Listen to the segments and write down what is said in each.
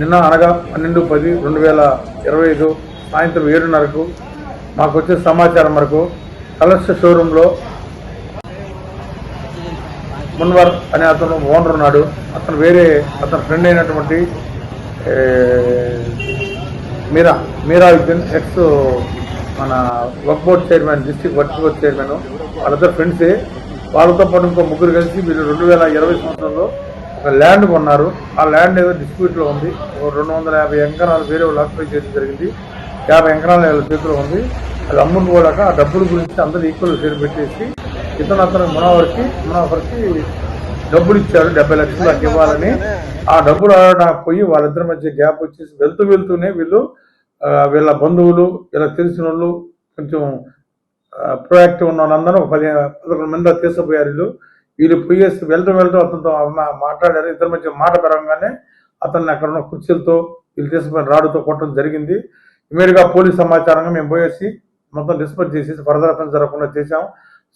నిన్న అనగా పన్నెండు పది రెండు వేల ఇరవై ఐదు సాయంత్రం ఏడున్నరకు మాకు వచ్చిన సమాచారం వరకు కలర్స్ షోరూంలో మున్వర్ అనే అతను ఓనర్ ఉన్నాడు. అతను వేరే అతని ఫ్రెండ్ అయినటువంటి మీరా మీరా విద్యన్ ఎక్స్ మన work board chairman district work board chairman వాళ్ళిద్దరు ఫ్రెండ్సే. వాళ్ళతో పాటు ఇంకో ముగ్గురు కలిసి వీళ్ళు రెండు వేల ఇరవై సంవత్సరంలో ఒక ల్యాండ్ కొన్నారు. ఆ ల్యాండ్ ఏదో డిస్ప్యూట్లో ఉంది. రెండు వందల యాభై ఎకరాలు వేరే వాళ్ళు ఆక్యుపై చేయడం జరిగింది. యాభై ఎకరాలు వాళ్ళ చేతిలో ఉంది. అది అమ్ముకోలేక ఆ డబ్బుల గురించి అందరూ ఈక్వల్ షేర్ పెట్టేసి ఇతను అతను మునవర్కి మునాఫర్కి డబ్బులు ఇచ్చారు. డెబ్బై లక్షలు నాకు ఇవ్వాలని. ఆ డబ్బులు నాకు పోయి వాళ్ళిద్దరి మధ్య గ్యాప్ వచ్చేసి వెళ్తూ వెళ్తూనే వీళ్ళు వీళ్ళ బంధువులు వీళ్ళ తెలిసిన వాళ్ళు కొంచెం ప్రొయాక్టివ్ ఉన్న వాళ్ళందరూ పదిహేను పది పదకొండు మంది తీసుకుపోయారు వీళ్ళు. వీళ్ళు పోయేసి వెళ్తూ వెళ్తూ అతనితో మాట్లాడారు. ఇద్దరి మధ్య మాట పెరగంగానే అతన్ని అక్కడ ఉన్న కుర్చీలతో వీళ్ళు తీసుకుపోయిన రాడుతో కొట్టడం జరిగింది. ఇమీడియట్గా పోలీస్ సమాచారంగా మేము పోయేసి మొత్తం డిస్పర్ చేసేసి ఫర్దర్ అఫెన్స్ జరగకుండా చేశాం.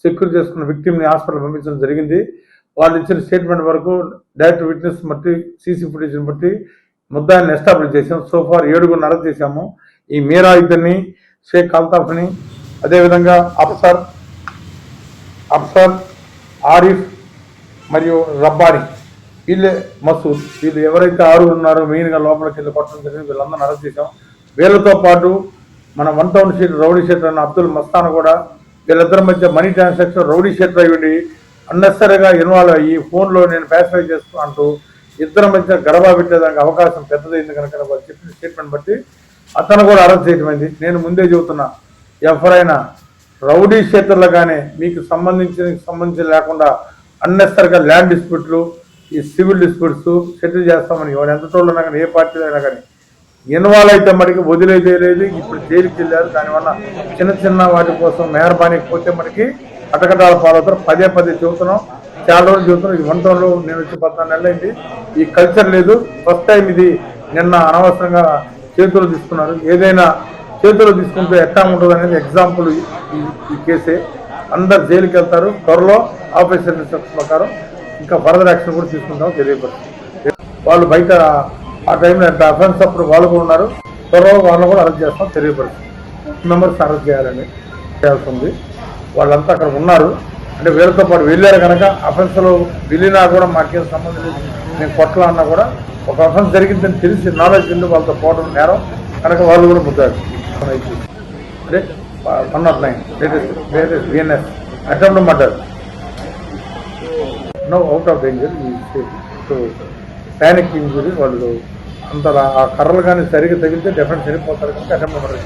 సెక్యూర్ చేసుకున్న విక్టిమ్ని హాస్పిటల్ పంపించడం జరిగింది. వాళ్ళు ఇచ్చిన స్టేట్మెంట్ వరకు డైరెక్ట్ విట్నెస్ బట్టి సీసీ ఫుటేజ్ని బట్టి ముద్దాన్ని ఎస్టాబ్లిష్ చేసాం సోఫార్ ఏడుగురిని ఏడుగురు అరెస్ట్ చేశాము. ఈ మీరా ఇద్దరిని షేక్ అల్తాఫ్ని అదేవిధంగా అఫ్సర్ అఫ్సర్ ఆరిఫ్ మరియు రబ్బాని. వీళ్ళే మసూద్. వీళ్ళు ఎవరైతే ఆరుగురు ఉన్నారో మెయిన్గా లోపలికి వెళ్ళి కొట్టడం జరిగింది వీళ్ళందరూ అరెస్ట్ చేశాం. వీళ్ళతో పాటు మన వన్ టౌన్ షీట్ రౌడీ షెట్ అన్న అబ్దుల్ మస్తాన్ కూడా వీళ్ళిద్దరి మధ్య మనీ ట్రాన్సాక్షన్ రౌడీ షీటర్ అయ్యి అన్నెసరిగా ఇన్వాల్వ్ అయ్యి ఫోన్లో నేను ప్యాసిఫై చేస్తూ అంటూ ఇద్దరి మధ్య గడబా పెట్టేదానికి అవకాశం పెద్దదైంది కనుక వాళ్ళు చెప్పిన స్టేట్మెంట్ బట్టి అతను కూడా అరెస్ట్ చేయటమైంది. నేను ముందే చెబుతున్నా ఎవరైనా రౌడీ క్షేత్రంలో కానీ మీకు సంబంధించిన సంబంధించి లేకుండా అన్నెసరిగా ల్యాండ్ డిస్ప్యూట్లు ఈ సివిల్ డిస్ప్యూట్స్ సెటిల్ చేస్తామని ఎవరు ఎంత తోడున్నా కానీ ఏ పార్టీలో అయినా కానీ. ఇన్వాల్వ్ అయితే మనకి వదిలేదే లేదు ఇప్పుడు జైలుకి వెళ్ళారు. దానివల్ల చిన్న చిన్న వాటి కోసం మెహర్బానీకి పోతే మనకి అటకటాల పాలవుతారు. పదే పదే చెబుతున్నాం. చాలా రోజులు చెబుతున్నాం. ఇది వన్ టౌన్లో నేను వచ్చి పద్నాలుగు నెలలైంది ఈ కల్చర్ లేదు. ఫస్ట్ టైం ఇది నిన్న అనవసరంగా చేతులు తీసుకున్నారు. ఏదైనా చేతిలో తీసుకుంటే ఎట్లా ఉంటుంది అనేది ఎగ్జాంపుల్ ఈ- కేసే అందరు జైలుకి వెళ్తారు. త్వరలో ఆఫీసర్ ఇన్స్ట్రక్షన్ ప్రకారం ఇంకా ఫర్దర్ యాక్షన్ కూడా తీసుకుంటాం తెలియపడుతుంది వాళ్ళు బయట ఆ టైంలో ఎంత అఫెన్స్ అప్పుడు వాళ్ళు కూడా ఉన్నారు. త్వరలో వాళ్ళని కూడా అరెస్ట్ చేస్తాం తెలియపడుతుంది మెంబర్స్ అరెస్ట్ చేయాలని చేయాల్సి ఉంది. వాళ్ళంతా అక్కడ ఉన్నారు. అంటే వీళ్ళతో పాటు వెళ్ళారు కనుక అఫెన్స్లో వెళ్ళినా కూడా మాకేం సంబంధం నేను కొట్టాలన్నా కూడా ఒక అఫెన్స్ జరిగిందని తెలిసి నాలెడ్జ్ ఉంది వాళ్ళతో పోవడం నేరం. కనుక వాళ్ళు కూడా ముద్దారు అంటే one not nine. Latest latest BNS attempt murder. No out of danger ఈ సో ప్యానిక్ ఇంజురీ వాళ్ళు అంత ఆ కర్రలు కానీ సరిగ్గా తగిలితే డెఫినెట్ సరిపోతారు కనుక అటెంప్ట్ మర్డర్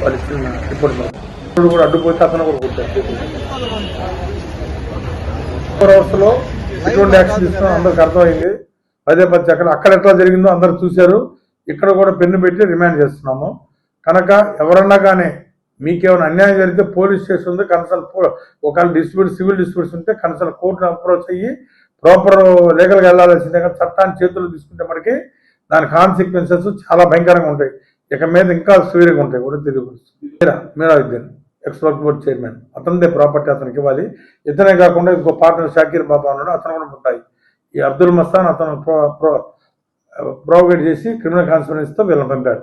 వాళ్ళు ఇచ్చిన రిపోర్ట్ ఇప్పుడు కూడా అడ్డుపోతే అతను కూడా కొట్టారు. ఫోర్ అవర్స్లో ఎటువంటి యాక్షన్ తీసుకున్నా అందరికి అర్థమైంది. పదే పది అక్కడ అక్కడ ఎట్లా జరిగిందో అందరు చూశారు. ఇక్కడ కూడా పెన్ను పెట్టి రిమాండ్ చేస్తున్నాము. కనుక ఎవరన్నా కానీ మీకేమైనా అన్యాయం జరిగితే పోలీస్ స్టేషన్ ఉంది కన్సల్ట్ ఒకవేళ డిస్ప్యూట్ సివిల్ డిస్ప్యూట్స్ ఉంటే కన్సల్ట్ కోర్టును అప్రోచ్ అయ్యి ప్రాపర్ లీగల్గా వెళ్ళాల్సిందే కానీ చట్టాన్ని చేతులు తీసుకుంటే మనకి దాని కాన్సిక్వెన్సెస్ చాలా భయంకరంగా ఉంటాయి. ఇక మీద ఇంకా సివియర్గా ఉంటాయి. కూడా తెలియదు మీరా మీరా ఎక్స్ వర్క్ బోర్డ్ చైర్మన్ అతనిదే ప్రాపర్టీ అతనికి ఇవ్వాలి. ఇతనే కాకుండా ఇంకో పార్ట్నర్ షాకీర్ బాబా ఉన్నాడు. అతను కూడా ఉంటాయి. ఈ అబ్దుల్ మస్తాన్ అతను ప్రో ప్రో ప్రోవైడ్ చేసి క్రిమినల్ కాన్స్పిరెన్స్తో వీళ్ళని పంపాడు.